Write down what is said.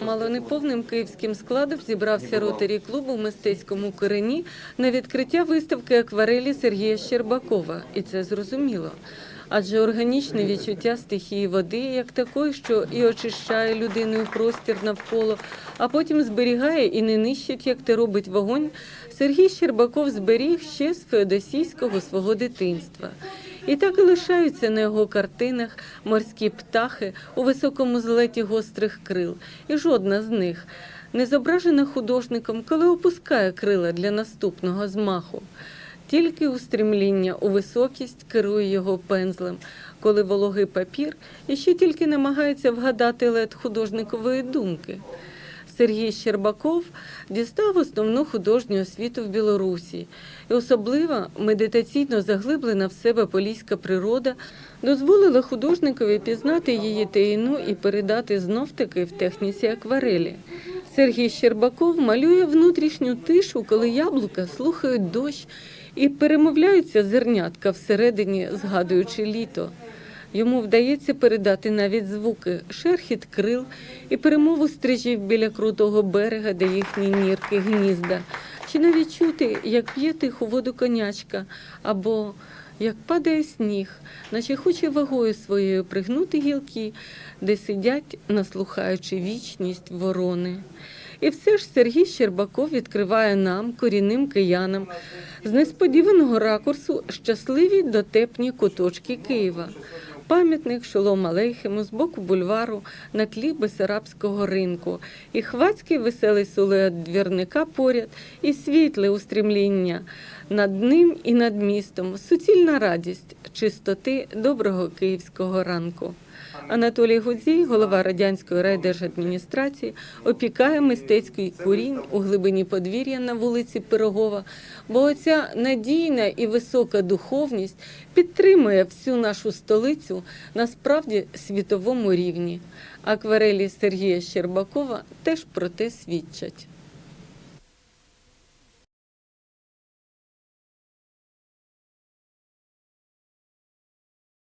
Малонеповним київським складом зібрався ротарі клубу в мистецькому корені на відкриття виставки акварелі Сергія Щербакова. І це зрозуміло. Адже органічне відчуття стихії води, як такої, що і очищає людиною простір навколо, а потім зберігає і не нищить, як те робить вогонь, Сергій Щербаков зберіг ще з феодосійського свого дитинства. І так і лишаються на його картинах морські птахи у високому злеті гострих крил, і жодна з них не зображена художником, коли опускає крила для наступного змаху. Тільки устремління у високість керує його пензлем, коли вологий папір іще тільки намагається вгадати лед художникової думки. Сергій Щербаков дістав основну художню освіту в Білорусі, і особливо медитаційно заглиблена в себе поліська природа дозволила художникові пізнати її таїну і передати знов-таки в техніці акварелі. Сергій Щербаков малює внутрішню тишу, коли яблука слухають дощ і перемовляються зернятка всередині, згадуючи літо. Йому вдається передати навіть звуки, шерхіт крил і перемову стрижів біля крутого берега, де їхні нірки гнізда, чи навіть чути, як п'є тиху воду конячка, або як падає сніг, наче хоче вагою своєю пригнути гілки, де сидять, наслухаючи вічність ворони. І все ж Сергій Щербаков відкриває нам, корінним киянам, з несподіваного ракурсу щасливі дотепні куточки Києва. Пам'ятник Шолом Алейхему з боку бульвару на тлі Бесарабського ринку, і хвацький веселий силует двірника поряд, і світле устрімління над ним і над містом, суцільна радість чистоти доброго київського ранку. Анатолій Гудзій, голова радянської райдержадміністрації, опікає мистецький курінь у глибині подвір'я на вулиці Пирогова, бо оця надійна і висока духовність підтримує всю нашу столицю на справді світовому рівні. Акварелі Сергія Щербакова теж про те свідчать.